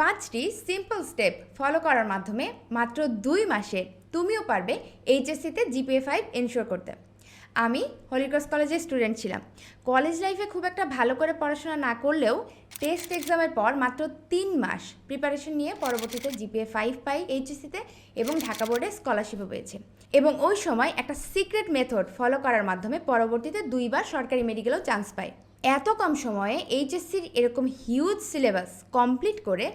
পাঁচটি simple step follow করার মাধ্যমে মাত্র দুই মাসে তুমিও পারবে এইচএসসিতে জিপিএ ফাইভ এনশোর করতে। আমি হলিক্রস কলেজের স্টুডেন্ট ছিলাম। কলেজ লাইফে খুব একটা ভালো করে পড়াশোনা না করলেও টেস্ট এক্সামের পর মাত্র তিন মাস প্রিপারেশন নিয়ে পরবর্তীতে জিপিএ ফাইভ পাই এইচএসসিতে এবং ঢাকা বোর্ডে স্কলারশিপও পেয়েছে। এবং ওই সময় একটা সিক্রেট মেথড ফলো করার মাধ্যমে পরবর্তীতে দুইবার সরকারি মেডিকেলেও চান্স পাই। এত কম সময়ে এইচএসসির এরকম হিউজ সিলেবাস কমপ্লিট করে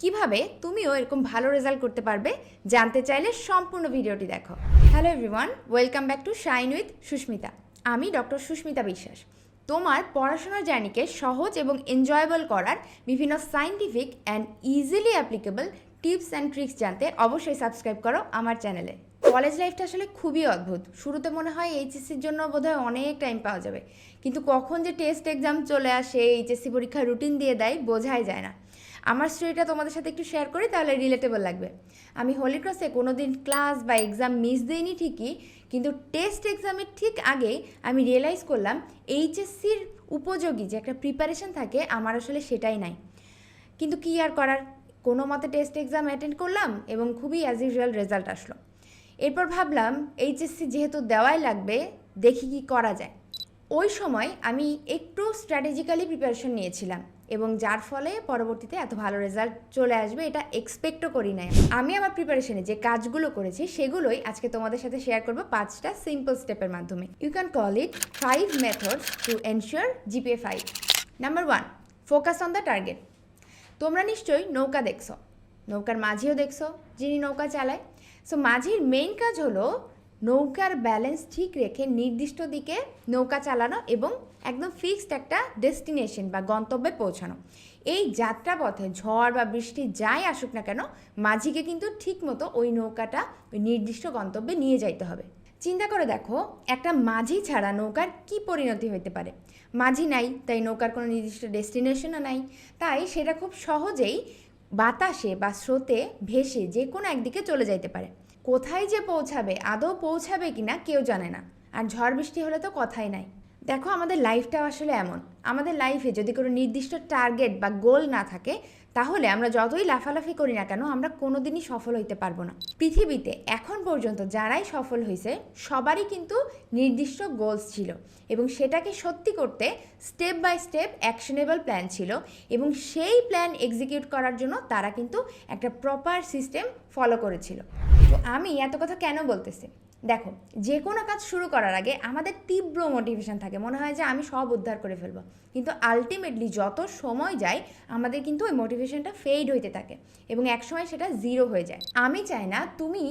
কীভাবে তুমিও এরকম ভালো রেজাল্ট করতে পারবে জানতে চাইলে সম্পূর্ণ ভিডিওটি দেখো। Hello everyone welcome back to Shine with Susmita. আমি ডক্টর সুস্মিতা বিশ্বাস। তোমার পড়াশোনার জার্নিকে সহজ এবং এনজয়েবল করার বিভিন্ন scientific and easily applicable tips and tricks জানতে অবশ্যই সাবস্ক্রাইব করো আমার চ্যানেলে কলেজ লাইফটা আসলে খুবই অদ্ভুত। শুরুতে মনে হয় এইচএসসির জন্য বোধহয় অনেক টাইম পাওয়া যাবে। কিন্তু কখন যে টেস্ট এক্সাম চলে আসে এইচএসসি পরীক্ষার রুটিন দিয়ে দেয়, বোঝাই যায় না। আমার স্টোরিটা তোমাদের সাথে একটু শেয়ার করি, তাহলে রিলেটেবল লাগবে। আমি হোলি ক্রসে কোনো দিন ক্লাস বা এক্সাম মিস দিইনি ঠিকই, কিন্তু টেস্ট এক্সামের ঠিক আগেই আমি রিয়েলাইজ করলাম এইচএসসির উপযোগী যে একটা প্রিপারেশন থাকে, আমার আসলে সেটাই নাই। কিন্তু কী আর করার? কোনো মতে টেস্ট এক্সাম অ্যাটেন্ড করলাম এবং খুবই অ্যাজ ইউজুয়াল রেজাল্ট আসলো। এরপর ভাবলাম এইচএসসি যেহেতু দেওয়াই লাগবে, দেখি কি করা যায়। ওই সময় আমি একটু স্ট্র্যাটেজিক্যালি প্রিপারেশন নিয়েছিলাম এবং যার ফলে পরবর্তীতে এত ভালো রেজাল্ট চলে আসবে এটা এক্সপেক্টও করি নাই। আমি আমার প্রিপারেশনে যে কাজগুলো করেছি সেগুলোই আজকে তোমাদের সাথে শেয়ার করব পাঁচটা সিম্পল স্টেপের মাধ্যমে। You can call it five methods to ensure GPA five number one focus on the target তোমরা নিশ্চয়ই নৌকা দেখছ। নৌকার মাঝিও দেখছ, যিনি নৌকা চালায়। সো মাঝির মেইন কাজ হলো নৌকার ব্যালেন্স ঠিক রেখে নির্দিষ্ট দিকে নৌকা চালানো এবং একদম ফিক্সড একটা ডেস্টিনেশন বা গন্তব্যে পৌঁছানো। এই যাত্রাপথে ঝড় বা বৃষ্টি যাই আসুক না কেন, মাঝিকে কিন্তু ঠিকমতো ওই নৌকাটা, ওই নির্দিষ্ট গন্তব্যে নিয়ে যাইতে হবে। চিন্তা করে দেখো, একটা মাঝি ছাড়া নৌকার কি পরিণতি হইতে পারে? মাঝি নাই, তাই নৌকার কোনো নির্দিষ্ট ডেস্টিনেশনও নাই। তাই সেটা খুব সহজেই বাতাসে বা স্রোতে ভেসে যে কোনো একদিকে চলে যাইতে পারে। কোথায় যে পৌঁছাবে, আদৌ পৌঁছাবে কি না কেউ জানে না। আর ঝড় বৃষ্টি হলে তো কথাই নাই। দেখো আমাদের লাইফটাও আসলে এমন। আমাদের লাইফে যদি কোনো নির্দিষ্ট টার্গেট বা গোল না থাকে, তাহলে আমরা যতই লাফালাফি করি না কেন, আমরা কোনোদিনই সফল হইতে পারব না। পৃথিবীতে এখন পর্যন্ত যারাই সফল হয়েছে সবারই কিন্তু নির্দিষ্ট গোলস ছিল এবং সেটাকে সত্যি করতে step by step actionable plan ছিল এবং সেই প্ল্যান এক্সিকিউট করার জন্য তারা কিন্তু একটা প্রপার সিস্টেম ফলো করেছিল। তো আমি এত কথা কেন বলতেছি? দেখো, যে কোনো কাজ শুরু করার আগে আমাদের তীব্র মোটিভেশন থাকে। মনে হয় যে আমি সব উদ্ধার করে ফেলব। কিন্তু আলটিমেটলি যত সময় যায়, আমাদের কিন্তু ওই মোটিভেশনটা ফেড হইতে থাকে এবং একসময় সেটা জিরো হয়ে যায়। আমি চাই না তুমি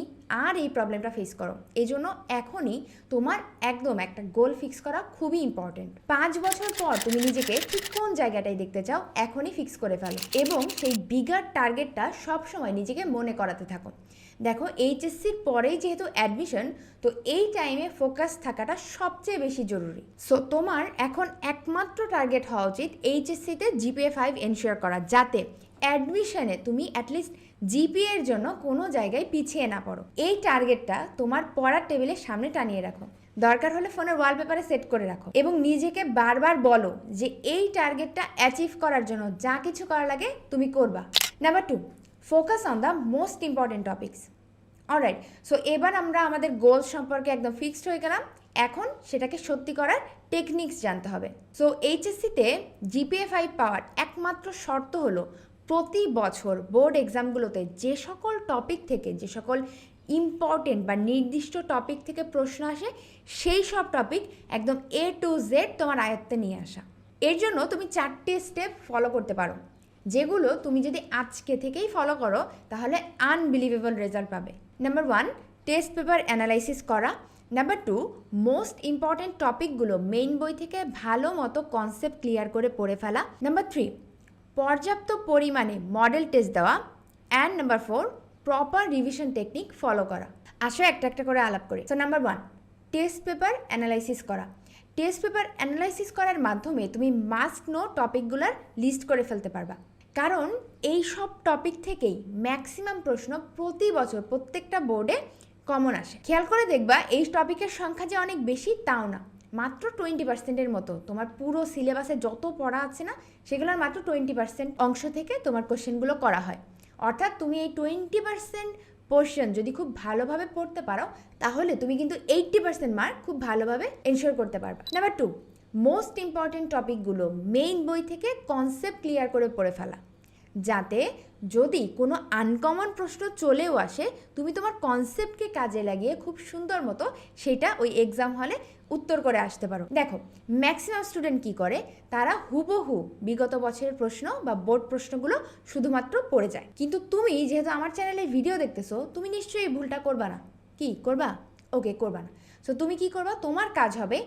আর এই প্রবলেমটা ফেস করো। এই জন্য এখনই তোমার একদম একটা গোল ফিক্স করা খুবই ইম্পর্টেন্ট পাঁচ বছর পর তুমি নিজেকে ঠিক কোন জায়গাটায় দেখতে চাও, এখনই ফিক্স করে ফেলো এবং সেই বিগার টার্গেটটা সবসময় নিজেকে মনে করাতে থাকো। দেখো এইচএসসির পরেই যেহেতু অ্যাডমিশন তো এই টাইমে ফোকাস থাকাটা সবচেয়ে বেশি জরুরি। সো তোমার এখন একমাত্র টার্গেট হওয়া উচিত এইচএসসিতে জিপিএ ফাইভ এনশিওর করা, যাতে অ্যাডমিশনে তুমি অ্যাটলিস্ট জিপিএ এর জন্য কোনো জায়গায় পিছিয়ে না পড়ো। এই টার্গেটটা তোমার পড়ার টেবিলের সামনে টানিয়ে রাখো। দরকার হলে ফোনের ওয়ালপেপারে সেট করে রাখো। এবং নিজেকে বারবার বলো যে, এই টার্গেটটা অ্যাচিভ করার জন্য যা কিছু করা লাগে তুমি করবা। Number two focus on the most important topics alright so এবার আমরা আমাদের গোল সম্পর্কে একদম ফিক্সড হয়ে গেলাম। এখন সেটাকে সত্যি করার টেকনিক্স জানতে হবে। সো এইচএসসিতে জিপিএ ফাইভ পাওয়ার একমাত্র শর্ত হলো, প্রতি বছর বোর্ড এক্সামগুলোতে যে সকল টপিক থেকে, যে সকল ইম্পর্টেন্ট বা নির্দিষ্ট টপিক থেকে প্রশ্ন আসে, সেই সব টপিক একদম এ টু জেড তোমার আয়ত্তে নিয়ে আসা। এর জন্য তুমি চারটে স্টেপ ফলো করতে পারো। যেগুলো তুমি যদি আজকে থেকেই ফলো করো, তাহলে আনবিলিভেবল রেজাল্ট পাবে। Number one test paper analysis করা। নাম্বার টু মোস্ট ইম্পর্ট্যান্ট টপিকগুলো মেইন বই থেকে ভালো মতো কনসেপ্ট ক্লিয়ার করে পড়ে ফেলা। নাম্বার থ্রি পর্যাপ্ত পরিমাণে মডেল টেস্ট দেওয়া। And number four proper revision technique follow করা। আসো একটা একটা করে আলাপ করি। So number one test paper analysis করা। টেস্ট পেপার অ্যানালাইসিস করার মাধ্যমে তুমি মাস্ট নো টপিকগুলোর লিস্ট করে ফেলতে পারবা। কারণ এই সব টপিক থেকেই ম্যাক্সিমাম প্রশ্ন প্রতি বছর প্রত্যেকটা বোর্ডে কমন আসে। খেয়াল করে দেখবা, এই টপিকের সংখ্যা যে অনেক বেশি, তাও না। মাত্র টোয়েন্টি পার্সেন্টের মতো। তোমার পুরো সিলেবাসে যত পড়া আছে না, সেগুলোর মাত্র টোয়েন্টি পার্সেন্ট অংশ থেকে তোমার কোশ্চেনগুলো করা হয়। অর্থাৎ তুমি এই টোয়েন্টি পার্সেন্ট পোর্শন যদি খুব ভালোভাবে পড়তে পারো, তাহলে তুমি কিন্তু এইট্টি পার্সেন্ট মার্ক খুব ভালোভাবে এনশোর করতে পারবে। নাম্বার টু মোস্ট ইম্পর্টেন্ট টপিকগুলো মেইন বই থেকে কনসেপ্ট ক্লিয়ার করে পড়ে ফেলা। যাতে যদি কোনো আনকমন প্রশ্ন চলেও আসে, তুমি তোমার কনসেপ্টকে কাজে লাগিয়ে খুব সুন্দর মতো সেটা ওই এক্সাম হলে উত্তর করে আসতে পারো। দেখো ম্যাক্সিমাম স্টুডেন্ট কি করে? তারা হুবহু বিগত বছরের প্রশ্ন বা বোর্ড প্রশ্নগুলো শুধুমাত্র পড়ে যায়। কিন্তু তুমি যেহেতু আমার চ্যানেলে ভিডিও দেখতেছো, তুমি নিশ্চয়ই এই ভুলটা করবা না। কি, করবা? ওকে করবা না। সো তুমি কি করবা? তোমার কাজ হবে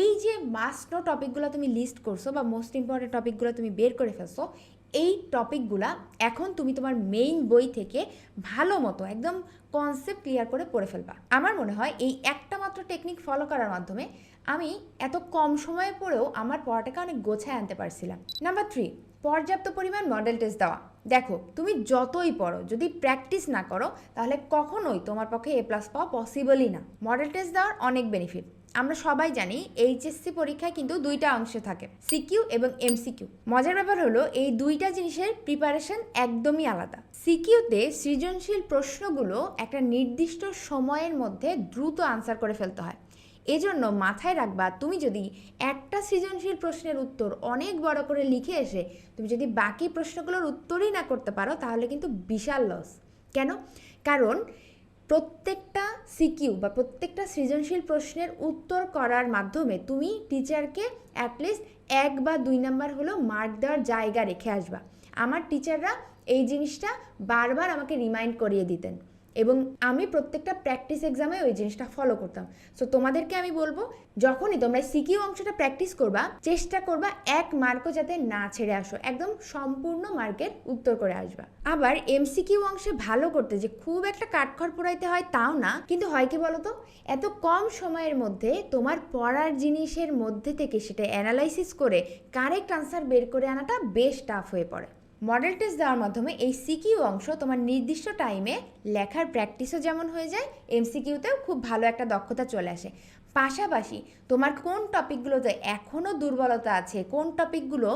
এই যে মাস্ট নো টপিকগুলো তুমি লিস্ট করছ বা মোস্ট ইম্পর্টেন্ট টপিকগুলো তুমি বের করে ফেলছো এই টপিকগুলা এখন তুমি তোমার মেইন বই থেকে ভালো মতো, একদম কনসেপ্ট ক্লিয়ার করে পড়ে ফেলবা। আমার মনে হয় এই একটা মাত্র টেকনিক ফলো করার মাধ্যমে আমি এত কম সময়ে পড়েও আমার পড়াটাকে অনেক গোছায় আনতে পারছিলাম। নাম্বার থ্রি পর্যাপ্ত পরিমাণ মডেল টেস্ট দেওয়া। দেখো, তুমি যতই পড়ো, যদি প্র্যাকটিস না করো, তাহলে কখনোই তোমার পক্ষে এ প্লাস পাওয়া পসিবলই না। মডেল টেস্ট দেওয়ার অনেক বেনিফিট আমরা সবাই জানি এইচএসসি পরীক্ষায় কিন্তু দুইটা অংশে থাকে সিকিউ এবং এমসিকিউ মজার ব্যাপার হলো এই দুইটা জিনিসের প্রিপারেশন একদমই আলাদা। সিকিউতে সৃজনশীল প্রশ্নগুলো একটা নির্দিষ্ট সময়ের মধ্যে দ্রুত আনসার করে ফেলতে হয়। এজন্য মাথায় রাখবা, তুমি যদি একটা সৃজনশীল প্রশ্নের উত্তর অনেক বড় করে লিখে এসে তুমি যদি বাকি প্রশ্নগুলোর উত্তরই না করতে পারো, তাহলে কিন্তু বিশাল লস কেন? কারণ প্রত্যেকটা সিকিউ বা প্রত্যেকটা সৃজনশীল প্রশ্নের উত্তর করার মাধ্যমে তুমি টিচারকে অ্যাটলিস্ট এক বা দুই নাম্বার হলো মার্ক দেওয়ার জায়গা রেখে আসবা। আমার টিচাররা এই জিনিসটা বারবার আমাকে রিমাইন্ড করিয়ে দিতেন। এবং আমি প্রত্যেকটা প্র্যাকটিস এক্সামে ওই জিনিসটা ফলো করতাম। সো তোমাদেরকে আমি বলব, যখনই তোমরা সিকিউ অংশটা প্র্যাকটিস করবা, চেষ্টা করবা এক মার্কও যাতে না ছেড়ে আসো, একদম সম্পূর্ণ মার্কের উত্তর করে আসবা। আবার এমসিকিউ অংশে ভালো করতে যে খুব একটা কাঠখড় পোড়াইতে হয় তাও না, কিন্তু হয় কি বলতো? এত কম সময়ের মধ্যে তোমার পড়ার জিনিসের মধ্যে থেকে সেটা অ্যানালাইসিস করে কারেক্ট আনসার বের করে আনাটা বেশ টাফ হয়ে পড়ে। মডেল টেস্ট দেওয়ার মাধ্যমে এই সিকিউ অংশ তোমার নির্দিষ্ট টাইমে লেখার প্র্যাকটিসও যেমন হয়ে যায় এমসিকিউতেও খুব ভালো একটা দক্ষতা চলে আসে। পাশাপাশি তোমার কোন টপিকগুলোতে এখনও দুর্বলতা আছে, কোন টপিকগুলো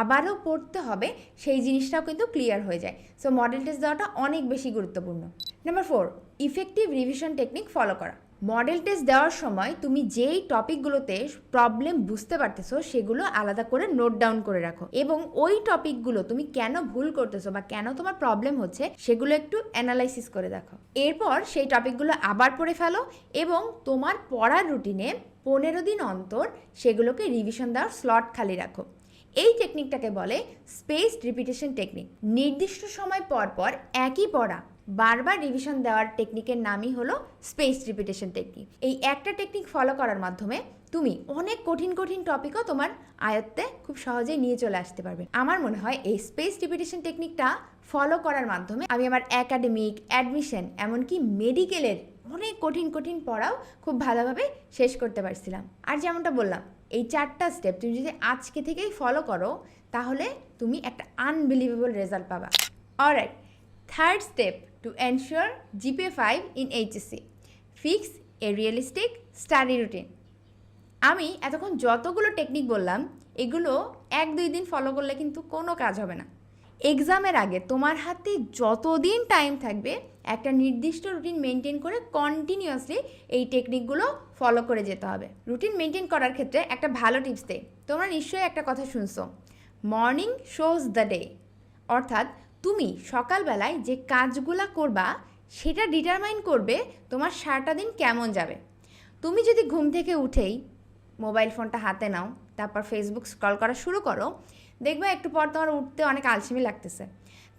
আবারও পড়তে হবে, সেই জিনিসটাও কিন্তু ক্লিয়ার হয়ে যায়। সো মডেল টেস্ট দেওয়াটা অনেক বেশি গুরুত্বপূর্ণ। Number four effective revision technique follow করা। মডেল টেস্ট দেওয়ার সময় তুমি যেই টপিকগুলোতে প্রবলেম বুঝতে পারতেছো, সেগুলো আলাদা করে নোট ডাউন করে রাখো। এবং ওই টপিকগুলো তুমি কেন ভুল করতেছো বা কেন তোমার প্রবলেম হচ্ছে, সেগুলো একটু অ্যানালাইসিস করে দেখো। এরপর সেই টপিকগুলো আবার পড়ে ফেলো এবং তোমার পড়ার রুটিনে পনেরো দিন অন্তর সেগুলোকে রিভিশন দেওয়ার স্লট খালি রাখো। এই টেকনিকটাকে বলে স্পেস রিপিটেশন টেকনিক নির্দিষ্ট সময় পর পর একই পড়া বারবার রিভিশন দেওয়ার টেকনিকের নামই হলো স্পেস রিপিটেশন টেকনিক এই একটা টেকনিক ফলো করার মাধ্যমে তুমি অনেক কঠিন কঠিন টপিকও তোমার আয়ত্তে খুব সহজেই নিয়ে চলে আসতে পারবে। আমার মনে হয় এই স্পেস রিপিটেশন টেকনিকটা ফলো করার মাধ্যমে আমি আমার একাডেমিক অ্যাডমিশন এমনকি মেডিকেলের অনেক কঠিন কঠিন পড়াও খুব ভালোভাবে শেষ করতে পারছিলাম। আর যেমনটা বললাম, এই চারটা স্টেপ তুমি যদি আজকে থেকেই ফলো করো, তাহলে তুমি একটা আনবিলিভেবল রেজাল্ট পাবা। Alright third step to ensure GPA five in HSC fix a realistic study routine আমি এতক্ষণ যতগুলো টেকনিক বললাম, এগুলো এক দুই দিন ফলো করলে কিন্তু কোনো কাজ হবে না। এক্সামের আগে তোমার হাতে যতদিন টাইম থাকবে, একটা নির্দিষ্ট রুটিন মেনটেন করে কন্টিনিউয়াসলি এই টেকনিকগুলো ফলো করে যেতে হবে। রুটিন মেনটেন করার ক্ষেত্রে একটা ভালো টিপস দেয় তোমরা নিশ্চয়ই একটা কথা শুনছো। মর্নিং শোজ দ্য ডে অর্থাৎ তুমি সকালবেলায় যে কাজগুলা করবা, সেটা ডিটারমাইন করবে তোমার সারাটা দিন কেমন যাবে। তুমি যদি ঘুম থেকে উঠেই মোবাইল ফোনটা হাতে নাও, তারপর ফেসবুক স্ক্রল করা শুরু করো, দেখবে একটু পর তোমার উঠতে অনেক আলসেমি লাগতেছে।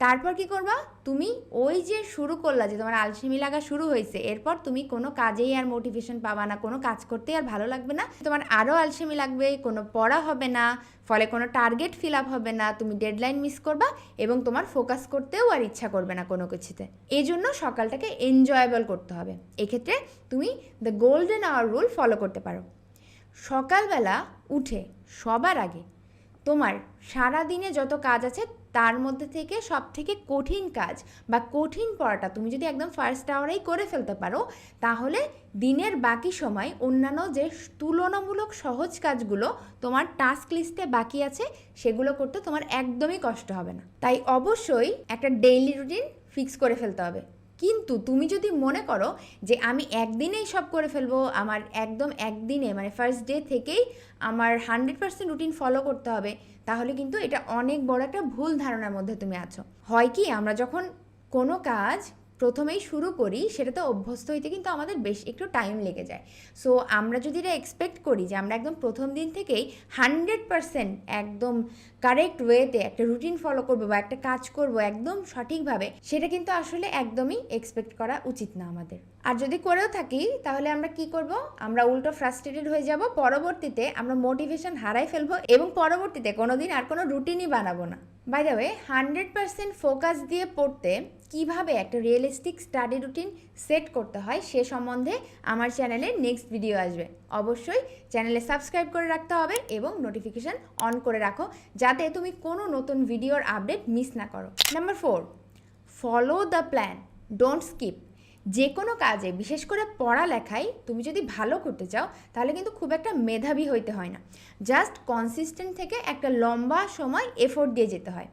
তারপর কি করবা? তুমি ওই যে শুরু করলা যে তোমার আলসেমি লাগা শুরু হয়েছে, এরপর তুমি কোনো কাজেই আর মোটিভেশন পাবা না, কোনো কাজ করতেই আর ভালো লাগবে না। তোমার আরও আলসেমি লাগবে, কোনো পড়া হবে না, ফলে কোনো টার্গেট ফিল আপ হবে না, তুমি ডেডলাইন মিস করবা এবং তোমার ফোকাস করতেও আর ইচ্ছা করবে না কোনো কিছুতে। এই জন্য সকালটাকে এনজয়েবল করতে হবে। এক্ষেত্রে তুমি the golden hour rule follow করতে পারো। সকালবেলা উঠে সবার আগে তোমার সারা দিনে যত কাজ আছে তার মধ্যে থেকে সব থেকে কঠিন কাজ বা কঠিন পড়াটা তুমি যদি একদম ফার্স্ট আওয়ারেই করে ফেলতে পারো, তাহলে দিনের বাকি সময় অন্যান্য যে তুলনামূলক সহজ কাজগুলো তোমার টাস্ক লিস্টে বাকি আছে, সেগুলো করতে তোমার একদমই কষ্ট হবে না। তাই অবশ্যই একটা ডেইলি রুটিন ফিক্স করে ফেলতে হবে। কিন্তু তুমি যদি মনে করো যে আমি একদিনেই সব করে ফেলব, আমার একদম একদিনে মানে ফার্স্ট ডে থেকেই আমার হান্ড্রেড পার্সেন্ট রুটিন ফলো করতে হবে, তাহলে কিন্তু এটা অনেক বড় একটা ভুল ধারণার মধ্যে তুমি আছো। হয় কি আমরা যখন কোনো কাজ প্রথমেই শুরু করি সেটাতে অভ্যস্ত হইতে কিন্তু আমাদের বেশ একটু টাইম লেগে যায়। সো আমরা যদি এটা এক্সপেক্ট করি যে আমরা একদম প্রথম দিন থেকেই হান্ড্রেড পারসেন্ট একদম কারেক্ট ওয়েতে একটা রুটিন ফলো করব বা একটা কাজ করব একদম সঠিকভাবে, সেটা কিন্তু আসলে একদমই এক্সপেক্ট করা উচিত না আমাদের। আর যদি করেও থাকি, তাহলে আমরা কি করব? আমরা উল্টো ফ্রাস্ট্রেটেড হয়ে যাব, পরবর্তীতে আমরা মোটিভেশন হারাই ফেলব এবং পরবর্তীতে কোনোদিন আর কোনো রুটিনই বানাবো না। By the way hundred percent focus দিয়ে পড়তে কীভাবে একটা রিয়েলিস্টিক স্টাডি রুটিন সেট করতে হয় সে সম্বন্ধে আমার চ্যানেলে নেক্সট ভিডিও আসবে। অবশ্যই চ্যানেলে সাবস্ক্রাইব করে রাখতে হবে এবং নোটিফিকেশান অন করে রাখো, যাতে তুমি কোনো নতুন ভিডিওর আপডেট মিস না করো। Number four follow the plan don't skip যে কোনো কাজে, বিশেষ করে পড়ালেখায় তুমি যদি ভালো করতে চাও, তাহলে কিন্তু খুব একটা মেধাবী হইতে হয় না। জাস্ট কনসিস্টেন্ট থেকে একটা লম্বা সময় এফোর্ট দিয়ে যেতে হয়।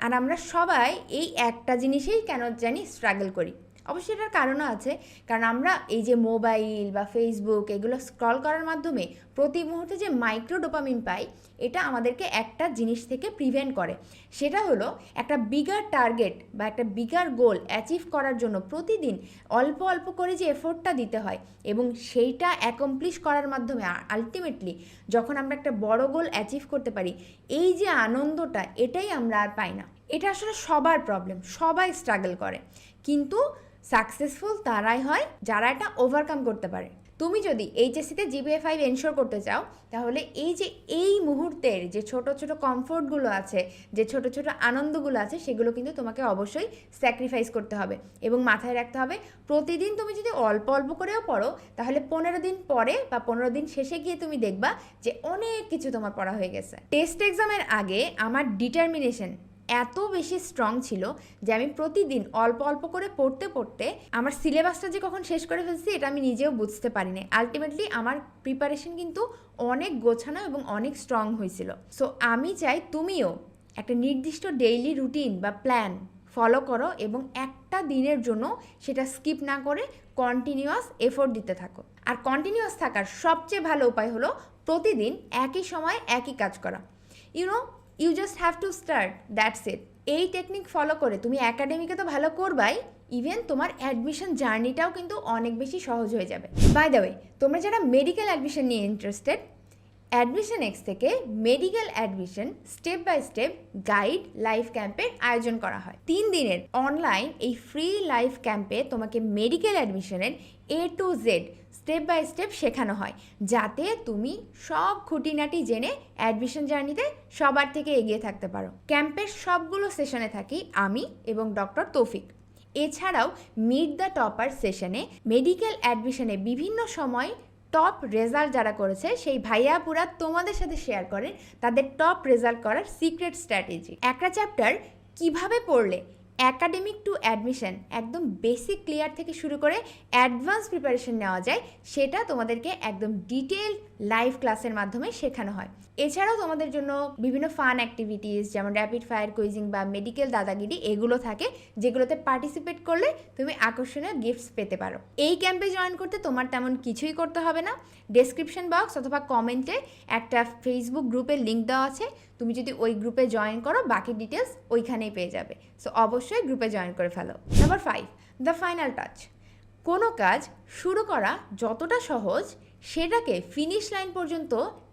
আর আমরা সবাই এই একটা জিনিসেই কেন জানি স্ট্রাগল করি। অবশ্যই এটার কারণও আছে। কারণ আমরা এই যে মোবাইল বা ফেসবুক এগুলো স্ক্রল করার মাধ্যমে প্রতি মুহূর্তে যে মাইক্রো ডোপামিন পাই, এটা আমাদেরকে একটা জিনিস থেকে প্রিভেন্ট করে। সেটা হলো একটা বিগার টার্গেট বা একটা বিগার গোল অ্যাচিভ করার জন্য প্রতিদিন অল্প অল্প করে যে এফোর্টটা দিতে হয় এবং সেইটা অ্যাকমপ্লিশ করার মাধ্যমে আলটিমেটলি যখন আমরা একটা বড় গোল অ্যাচিভ করতে পারি, এই যে আনন্দটা এটাই আমরা আর পাই না। এটা আসলে সবার প্রবলেম সবাই স্ট্রাগল করে। কিন্তু সাকসেসফুল তারাই হয় যারা এটা ওভারকাম করতে পারে। তুমি যদি এইচএসসিতে জিবিএ ফাইভ এনশোর করতে চাও, তাহলে এই যে এই মুহূর্তের যে ছোট ছোট কমফোর্টগুলো আছে, যে ছোট ছোট আনন্দগুলো আছে, সেগুলো কিন্তু তোমাকে অবশ্যই স্যাক্রিফাইস করতে হবে এবং মাথায় রাখতে হবে, প্রতিদিন তুমি যদি অল্প অল্প করেও পড়ো, তাহলে পনেরো দিন পরে বা পনেরো দিন শেষে গিয়ে তুমি দেখবা যে অনেক কিছু তোমার পড়া হয়ে গেছে। টেস্ট এক্সামের আগে আমার ডিটারমিনেশন এত বেশি স্ট্রং ছিল যে আমি প্রতিদিন অল্প অল্প করে পড়তে পড়তে আমার সিলেবাসটা যে কখন শেষ করে ফেলছি এটা আমি নিজেও বুঝতে পারিনি। আলটিমেটলি আমার প্রিপারেশন কিন্তু অনেক গোছানো এবং অনেক স্ট্রং হয়েছিল। সো আমি চাই তুমিও একটা নির্দিষ্ট ডেইলি রুটিন বা প্ল্যান ফলো করো এবং একটা দিনের জন্য সেটা স্কিপ না করে কন্টিনিউয়াস এফোর্ট দিতে থাকো। আর কন্টিনিউয়াস থাকার সবচেয়ে ভালো উপায় হলো প্রতিদিন একই সময় একই কাজ করা। You know you just have to start that's it এই টেকনিক ফলো করে তুমি একাডেমিকে তো ভালো করবাই ইভেন তোমার অ্যাডমিশন জার্নিটাও কিন্তু অনেক বেশি সহজ হয়ে যাবে। বাই দ্য ওয়ে তোমরা যারা মেডিকেল অ্যাডমিশন নিয়ে ইন্টারেস্টেড অ্যাডমিশন এক্স থেকে medical admission step by step guide live ক্যাম্পের আয়োজন করা হয়। তিন দিনের অনলাইন এই ফ্রি লাইভ ক্যাম্পে তোমাকে মেডিকেল অ্যাডমিশনের A to Z step by step শেখানো হয়, যাতে তুমি সব খুঁটিনাটি জেনে অ্যাডমিশন জার্নিতে সবার থেকে এগিয়ে থাকতে পারো। ক্যাম্পের সবগুলো সেশনে থাকি আমি এবং ডক্টর তৌফিক। এছাড়াও মিট দ্য টপার সেশনে মেডিকেল অ্যাডমিশনে বিভিন্ন সময় টপ রেজাল্ট যারা করেছে, সেই ভাইয়া পুরা তোমাদের সাথে শেয়ার করেন, তাদের টপ রেজাল্ট করার সিক্রেট স্ট্র্যাটেজি একটা চ্যাপ্টার কীভাবে পড়লে অ্যাকাডেমিক টু অ্যাডমিশন একদম বেসিক ক্লিয়ার থেকে শুরু করে অ্যাডভান্স প্রিপারেশন নেওয়া যায়, সেটা তোমাদেরকে একদম ডিটেল লাইভ ক্লাসের মাধ্যমে শেখানো হয়। এছাড়াও তোমাদের জন্য বিভিন্ন ফান অ্যাক্টিভিটিস যেমন র্যাপিড ফায়ার কুইজিং বা মেডিকেল দাদাগিরি এগুলো থাকে, যেগুলোতে পার্টিসিপেট করলে তুমি আকর্ষণীয় গিফটস পেতে পারো। এই ক্যাম্পে জয়েন করতে তোমার তেমন কিছুই করতে হবে না। ডেসক্রিপশন বক্স অথবা কমেন্টে একটা ফেসবুক গ্রুপের লিঙ্ক দেওয়া আছে। তুমি যদি ওই গ্রুপে জয়েন করো, বাকি ডিটেলস ওইখানেই পেয়ে যাবে। সো অবশ্যই গ্রুপে জয়েন করে ফেলো। Number five the final touch কোনো কাজ শুরু করা যতটা সহজ সেটাকে ফিনিশ লাইন পর্যন্ত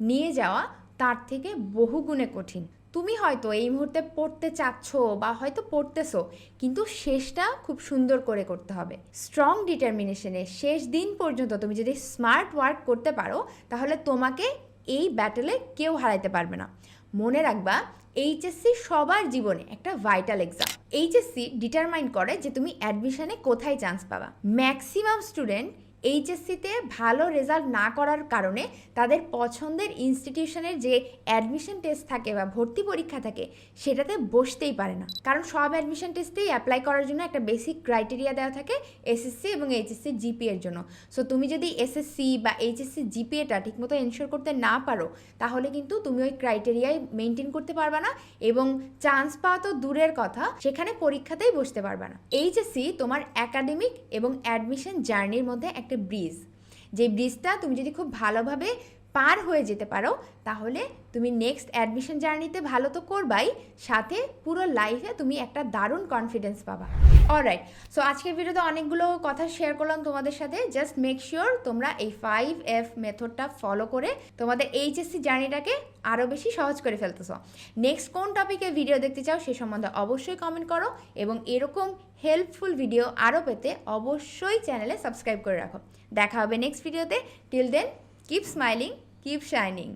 নিয়ে যাওয়া তার থেকে বহুগুণে কঠিন। তুমি হয়তো এই মুহূর্তে পড়তে চাচ্ছ বা হয়তো পড়তেছো, কিন্তু শেষটা খুব সুন্দর করে করতে হবে। স্ট্রং ডিটারমিনেশনে শেষ দিন পর্যন্ত তুমি যদি স্মার্ট ওয়ার্ক করতে পারো, তাহলে তোমাকে এই ব্যাটেলে কেউ হারাইতে পারবে না। মনে রাখবা এইচএসসি সবার জীবনে একটা ভাইটাল এক্সাম এইচএসসি ডিটারমাইন করে যে তুমি অ্যাডমিশনে কোথায় চান্স পাবা। ম্যাক্সিমাম স্টুডেন্ট এইচএসসিতে ভালো রেজাল্ট না করার কারণে তাদের পছন্দের ইনস্টিটিউশনের যে অ্যাডমিশন টেস্ট থাকে বা ভর্তি পরীক্ষা থাকে, সেটাতে বসতেই পারে না। কারণ সব অ্যাডমিশন টেস্টেই অ্যাপ্লাই করার জন্য একটা বেসিক ক্রাইটেরিয়া দেওয়া থাকে এসএসসি এবং এইচএসসি জিপিএর জন্য। সো তুমি যদি এসএসসি বা এইচএসসি জিপিএটা ঠিকমতো এনশোর করতে না পারো, তাহলে কিন্তু তুমি ওই ক্রাইটেরিয়ায় মেনটেন করতে পারবে না এবং চান্স পাওয়া তো দূরের কথা, সেখানে পরীক্ষাতেই বসতে পারবে না। এইচএসসি তোমার একাডেমিক এবং অ্যাডমিশন জার্নির মধ্যে একটা ব্রিজ। যে ব্রিজটা তুমি যদি খুব ভালোভাবে পার হয়ে যেতে পারো, তাহলে তুমি নেক্সট অ্যাডমিশন জার্নিতে ভালো তো করবাই, সাথে পুরো লাইফে তুমি একটা দারুণ কনফিডেন্স পাবা। অলরাইট সো আজকের ভিডিওতে অনেকগুলো কথা শেয়ার করলাম তোমাদের সাথে। জাস্ট মেক শিওর তোমরা এই ফাইভ এফ মেথডটা ফলো করে তোমাদের এইচএসসি জার্নিটাকে আরও বেশি সহজ করে ফেলতেছো। নেক্সট কোন টপিকে ভিডিও দেখতে চাও সে সম্বন্ধে অবশ্যই কমেন্ট করো এবং এরকম হেল্পফুল ভিডিও আরও পেতে অবশ্যই চ্যানেলে সাবস্ক্রাইব করে রাখো। দেখা হবে নেক্সট ভিডিওতে till then keep smiling keep shining